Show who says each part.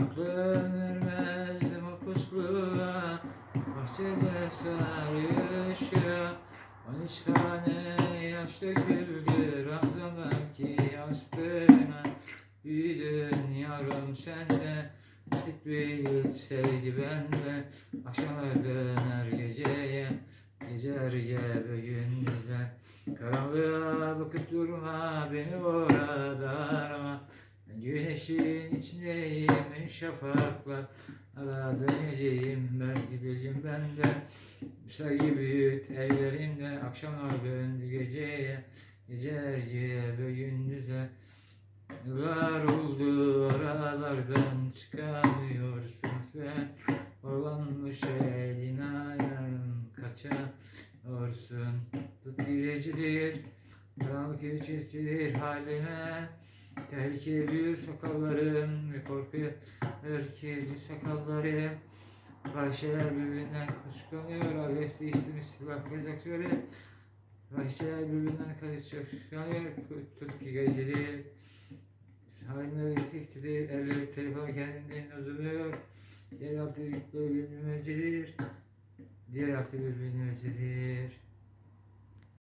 Speaker 1: Aklın ermez ama pusluğa Bahçede sarışa On üç tane yaş döküldü Ramazan'daki yastığına. Büyüdün yavrum sen de Süt büyütseydi ben de Akşamlar döner geceye Gece gel gündüzler Karanlığa bakıp durma beni orada güneşin içindeyim şafakla Ala döneceğim belki bir gün ben de Müsaade büyüt ellerimle Akşamlar döndü geceye Geceler gel gündüze. Yıllar oldu aralardan çıkamıyorsun sen. Olanmış elin ayağın kaçamıyorsun. Tut girecidir, karanlık içesidir halime Büyür sakallarım ve korku erkeli sakallarım Fahişeler birbirinden kuşkanıyor, adres değiştirmiş silah kıracak şöyle. Fahişeler birbirinden kuşkanıyor, tut girecidir Haline erkektir, elleri telefon kendinden uzanıyor. Diğer altı böyle bilmecedir. Diğer altı bir bilmecedir.